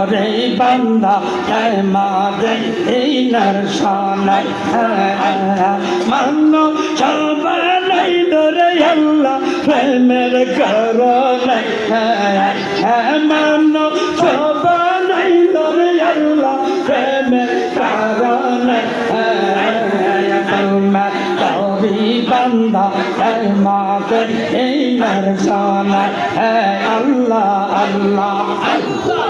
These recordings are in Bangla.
করে বান্দা তাই মাদে, এই নার সানাই মান্য সবাই ধরে আল্লাহ, প্রেমের করণে। মান্য সবাই ধরে আল্লাহ, প্রেমের করণে। বান্দা তাই মাদে, এই নার সানাই আল্লাহ আল্লাহ আল্লাহ।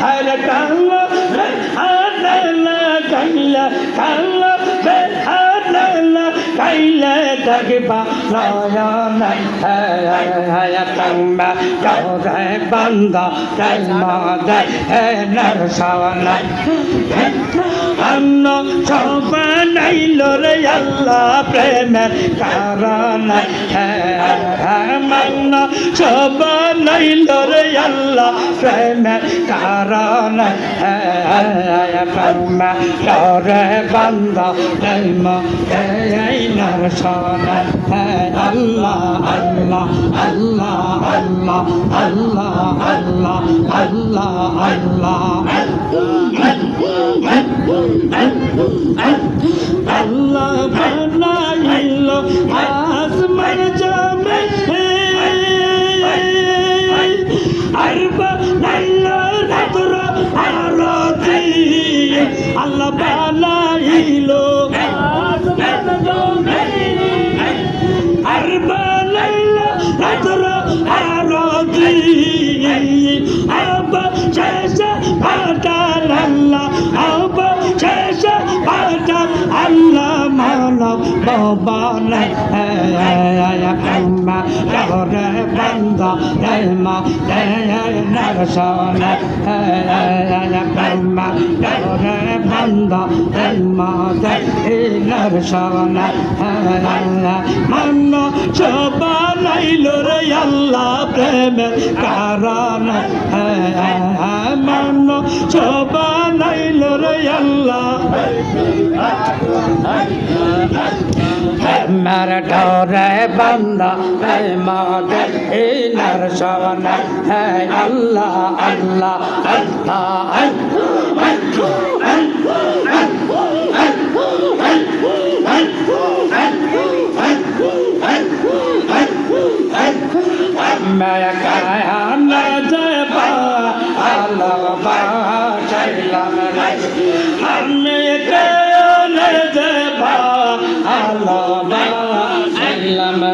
هل كلا هل كلا كلا كلا هل كلا كلا তাকে বানায় হায় তম্বা যাও রে বান্দা তাই মাদে হে নরসাওয়ানা অন্য সব নাইল রে আল্লাহ প্রেমের কারণ মন্ন সব নাইল রে আল্লাহ প্রেমের কারণ প্রেম রে বান্দা প্রেম নরসাওয়ানা আসমান যাবে আর ভবন কম্মা করে বন্ধ মা নরসন কম্মা করে বন্ধ মা নরসন মন সবাইল রে আল্লাহ প্রেমের কারণ মন সবাইল রে আল্লাহ সোনার ডরে বান্দা হ্যাঁ মাদের ইনার সোনার হ্যাঁ আল্লাহ আল্লাহ আল্লাহ। मैं कहा न जय पा अल्लाह पा शैला में हमें कहो न जय पा अल्लाह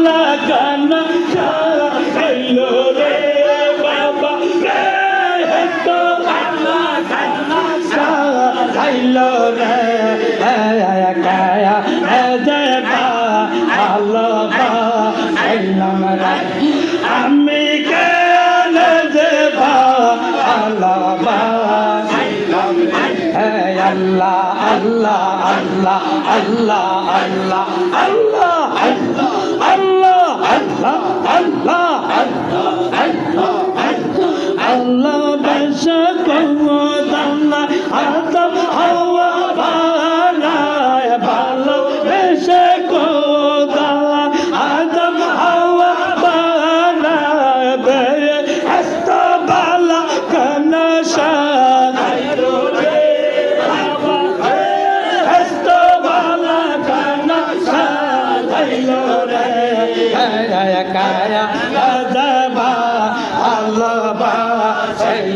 আল্লাহ কানা খাইলো রে বাবা। রে তো আল্লাহ কানা খাইলো রে কায়া দে বা আল্লাহ বা খাইলাম রে। আমি কেন যে বা আল্লাহ বা খাইলাম রে। আল্লাহ আল্লাহ আল্লাহ আল্লাহ আল্লাহ আল্লাহ।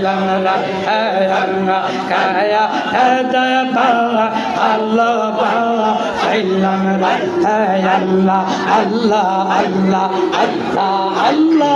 সাইলাম রা আল্লাহ কায়া হাদা পাওয়া আল্লাহ পাওয়া সাইলাম রা আল্লাহ আল্লাহ আল্লাহ আল্লাহ আল্লাহ